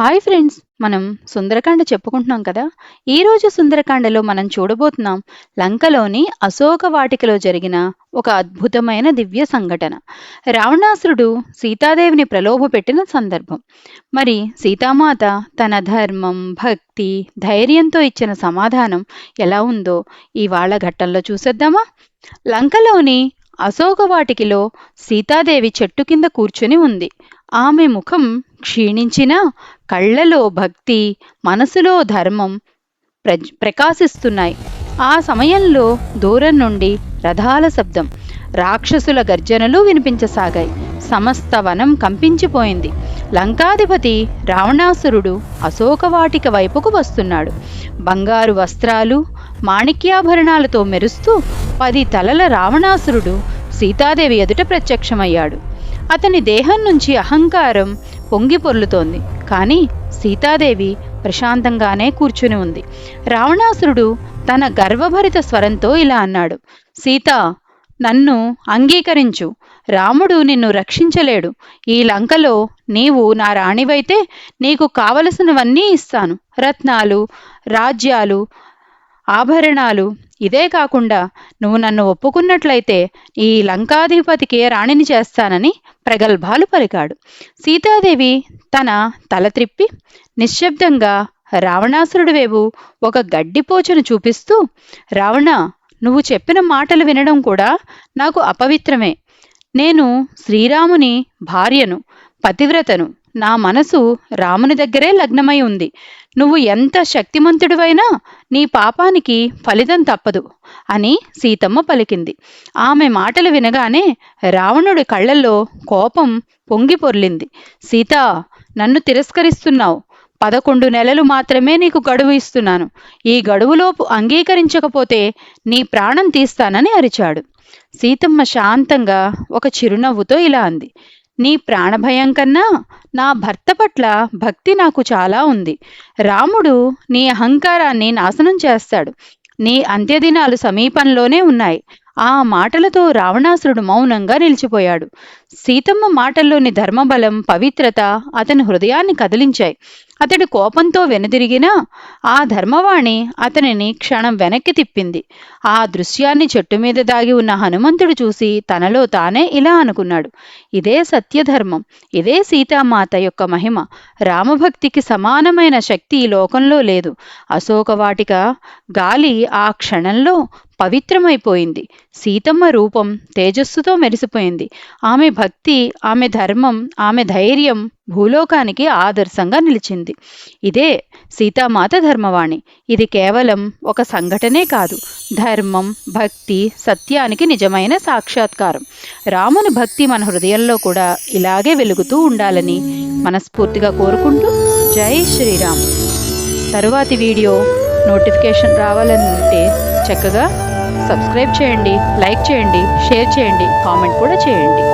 Hi friends మనం సుందరకాండ చెప్పుకుంటున్నాం కదా? ఈరోజు సుందరకాండలో మనం చూడబోతున్నాం లంకలోని అశోక వాటికలో జరిగిన ఒక అద్భుతమైన దివ్య సంఘటన. రావణాసురుడు సీతాదేవిని ప్రలోభ పెట్టిన సందర్భం. మరి సీతామాత తన ధర్మం భక్తి ధైర్యంతో ఇచ్చిన సమాధానం ఎలా ఉందో ఇవాళ ఘట్టంలో చూసేద్దామా? లంకలోని అశోక వాటికిలో సీతాదేవి చెట్టు కింద కూర్చుని ఉంది. ఆమె ముఖం క్షీణించిన కళ్ళలో భక్తి మనసులో ధర్మం ప్ర ప్రకాశిస్తున్నాయి. ఆ సమయంలో దూరం నుండి రథాల శబ్దం రాక్షసుల గర్జనలు వినిపించసాగాయి. సమస్త వనం కంపించిపోయింది. లంకాధిపతి రావణాసురుడు అశోకవాటిక వైపుకు వస్తున్నాడు. బంగారు వస్త్రాలు మాణిక్యాభరణాలతో మెరుస్తూ పది తలల రావణాసురుడు సీతాదేవి ఎదుట ప్రత్యక్షమయ్యాడు. అతని దేహం నుంచి అహంకారం పొంగి పొర్లుతోంది. కానీ సీతాదేవి ప్రశాంతంగానే కూర్చుని ఉంది. రావణాసురుడు తన గర్వభరిత స్వరంతో ఇలా అన్నాడు. సీత నన్ను అంగీకరించు. రాముడు నిన్ను రక్షించలేడు. ఈ లంకలో నీవు నా రాణివైతే నీకు కావలసినవన్నీ ఇస్తాను. రత్నాలు రాజ్యాలు ఆభరణాలు ఇదే కాకుండా నువ్వు నన్ను ఒప్పుకున్నట్లయితే ఈ లంకాధిపతికి రాణిని చేస్తానని ప్రగల్భాలు పలికాడు. సీతాదేవి తన తల త్రిప్పి నిశ్శబ్దంగా రావణాసురుడి వేవు ఒక గడ్డిపోచును చూపిస్తూ రావణ నువ్వు చెప్పిన మాటలు వినడం కూడా నాకు అపవిత్రమే. నేను శ్రీరాముని భార్యను పతివ్రతను నా మనసు రాముని దగ్గరే లగ్నమై ఉంది. నువ్వు ఎంత శక్తిమంతుడివైనా నీ పాపానికి ఫలితం తప్పదు అని సీతమ్మ పలికింది. ఆమె మాటలు వినగానే రావణుడి కళ్ళల్లో కోపం పొంగి పొర్లింది. సీత నన్ను తిరస్కరిస్తున్నావు. పదకొండు నెలలు మాత్రమే నీకు గడువు ఇస్తున్నాను. ఈ గడువులోపు అంగీకరించకపోతే నీ ప్రాణం తీస్తానని అరిచాడు. సీతమ్మ శాంతంగా ఒక చిరునవ్వుతో ఇలా అంది. నీ ప్రాణభయం కన్నా నా భర్త పట్ల భక్తి నాకు చాలా ఉంది. రాముడు నీ అహంకారాన్ని నాశనం చేస్తాడు. నీ అంత్యదినాలు సమీపంలోనే ఉన్నాయి. ఆ మాటలతో రావణాసురుడు మౌనంగా నిలిచిపోయాడు. సీతమ్మ మాటల్లోని ధర్మబలం పవిత్రత అతని హృదయాన్ని కదిలించాయి. అతడి కోపంతో వెనుదిరిగినా ఆ ధర్మవాణి అతనిని క్షణం వెనక్కి తిప్పింది. ఆ దృశ్యాన్ని చెట్టు మీద దాగి ఉన్న హనుమంతుడు చూసి తనలో తానే ఇలా అనుకున్నాడు. ఇదే సత్యధర్మం ఇదే సీతామాత యొక్క మహిమ. రామభక్తికి సమానమైన శక్తి ఈ లోకంలో లేదు. అశోకవాటిక గాలి ఆ క్షణంలో పవిత్రమైపోయింది. సీతమ్మ రూపం తేజస్సుతో మెరిసిపోయింది. ఆమె భక్తి ఆమె ధర్మం ఆమె ధైర్యం భూలోకానికి ఆదర్శంగా నిలిచింది. ఇదే సీతామాత ధర్మవాణి. ఇది కేవలం ఒక సంఘటనే కాదు. ధర్మం భక్తి సత్యానికి నిజమైన సాక్షాత్కారం. రాముని భక్తి మన హృదయంలో కూడా ఇలాగే వెలుగుతూ ఉండాలని మనస్ఫూర్తిగా కోరుకుంటూ జై శ్రీరామ్. తరువాతి వీడియో నోటిఫికేషన్ రావాలని ఉంటే చక్కగా సబ్స్క్రైబ్ చేయండి లైక్ చేయండి షేర్ చేయండి కామెంట్ కూడా చేయండి.